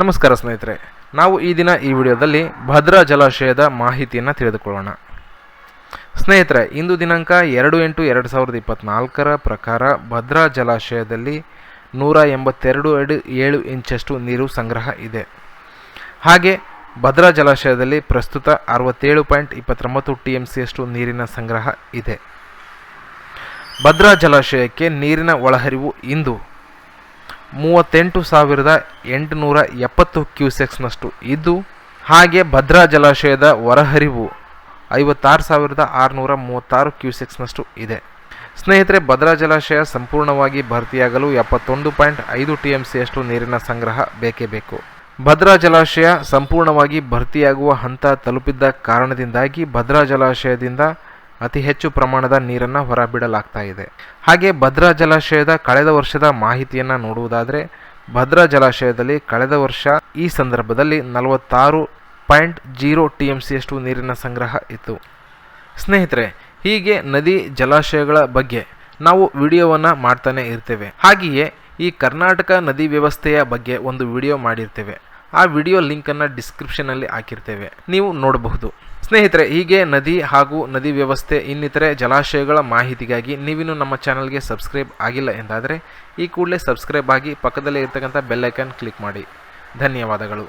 ನಮಸ್ಕಾರ ಸ್ನೇಹಿತರೆ, ನಾವು ಈ ದಿನ ಈ ವಿಡಿಯೋದಲ್ಲಿ ಭದ್ರಾ ಜಲಾಶಯದ ಮಾಹಿತಿಯನ್ನು ತಿಳಿದುಕೊಳ್ಳೋಣ. ಸ್ನೇಹಿತರೆ, ಇಂದು ದಿನಾಂಕ ಎರಡು ಎಂಟು ಎರಡು ಸಾವಿರದ ಇಪ್ಪತ್ತ್ನಾಲ್ಕರ ಪ್ರಕಾರ ಭದ್ರಾ ಜಲಾಶಯದಲ್ಲಿ ನೂರ ಎಂಬತ್ತೆರಡು ಅಡಿ ಏಳು ಇಂಚಷ್ಟು ನೀರು ಸಂಗ್ರಹ ಇದೆ. ಹಾಗೆ ಭದ್ರಾ ಜಲಾಶಯದಲ್ಲಿ ಪ್ರಸ್ತುತ ಅರವತ್ತೇಳು ಪಾಯಿಂಟ್ ಇಪ್ಪತ್ತೊಂಬತ್ತು ಟಿ ಎಂ ಸಿಯಷ್ಟು ನೀರಿನ ಸಂಗ್ರಹ ಇದೆ. ಭದ್ರಾ ಜಲಾಶಯಕ್ಕೆ ನೀರಿನ ಒಳಹರಿವು ಇಂದು ಮೂವತ್ತೆಂಟು ಸಾವಿರದ ಎಂಟುನೂರ ಎಪ್ಪತ್ತು ಕ್ಯೂಸೆಕ್ಸ್ನಷ್ಟು. ಇದ್ದು ಹಾಗೆ ಭದ್ರಾ ಜಲಾಶಯದ ಹೊರಹರಿವು ಐವತ್ತಾರು ಸಾವಿರದ ಆರುನೂರ ಮೂವತ್ತಾರು ಕ್ಯೂಸೆಕ್ಸ್ನಷ್ಟು ಇದೆ. ಸ್ನೇಹಿತರೆ, ಭದ್ರಾ ಜಲಾಶಯ ಸಂಪೂರ್ಣವಾಗಿ ಭರ್ತಿಯಾಗಲು ಎಪ್ಪತ್ತೊಂದು ಪಾಯಿಂಟ್ ಐದು ಟಿ ಎಂ ಸಿಯಷ್ಟು ನೀರಿನ ಸಂಗ್ರಹ ಬೇಕೇ ಬೇಕು. ಭದ್ರಾ ಜಲಾಶಯ ಸಂಪೂರ್ಣವಾಗಿ ಭರ್ತಿಯಾಗುವ ಹಂತ ತಲುಪಿದ್ದ ಕಾರಣದಿಂದಾಗಿ ಭದ್ರಾ ಜಲಾಶಯದಿಂದ ಅತಿ ಹೆಚ್ಚು ಪ್ರಮಾಣದ ನೀರನ್ನು ಹೊರಬಿಡಲಾಗ್ತಾ ಇದೆ. ಹಾಗೆ ಭದ್ರಾ ಜಲಾಶಯದ ಕಳೆದ ವರ್ಷದ ಮಾಹಿತಿಯನ್ನು ನೋಡುವುದಾದರೆ, ಭದ್ರಾ ಜಲಾಶಯದಲ್ಲಿ ಕಳೆದ ವರ್ಷ ಈ ಸಂದರ್ಭದಲ್ಲಿ ನಲವತ್ತಾರು ಪಾಯಿಂಟ್ ಜೀರೋ ಟಿ ಎಂ ಸಿಯಷ್ಟು ನೀರಿನ ಸಂಗ್ರಹ ಇತ್ತು. ಸ್ನೇಹಿತರೆ, ಹೀಗೆ ನದಿ ಜಲಾಶಯಗಳ ಬಗ್ಗೆ ನಾವು ವಿಡಿಯೋವನ್ನು ಮಾಡ್ತಾನೆ ಇರ್ತೇವೆ. ಹಾಗೆಯೇ ಈ ಕರ್ನಾಟಕ ನದಿ ವ್ಯವಸ್ಥೆಯ ಬಗ್ಗೆ ಒಂದು ವಿಡಿಯೋ ಮಾಡಿರ್ತೇವೆ. ಆ ವಿಡಿಯೋ ಲಿಂಕನ್ನು ಡಿಸ್ಕ್ರಿಪ್ಷನಲ್ಲಿ ಹಾಕಿರ್ತೇವೆ. ನೀವು ನೋಡಬಹುದು. ಸ್ನೇಹಿತರೆ, ಹೀಗೆ ನದಿ ಹಾಗೂ ನದಿ ವ್ಯವಸ್ಥೆ, ಇನ್ನಿತರೆ ಜಲಾಶಯಗಳ ಮಾಹಿತಿಗಾಗಿ ನೀವಿನ್ನು ನಮ್ಮ ಚಾನಲ್ಗೆ ಸಬ್ಸ್ಕ್ರೈಬ್ ಆಗಿಲ್ಲ ಎಂದಾದರೆ, ಈ ಕೂಡಲೇ ಸಬ್ಸ್ಕ್ರೈಬ್ ಆಗಿ ಪಕ್ಕದಲ್ಲೇ ಇರ್ತಕ್ಕಂಥ ಬೆಲ್ಲೈಕನ್ ಕ್ಲಿಕ್ ಮಾಡಿ. ಧನ್ಯವಾದಗಳು.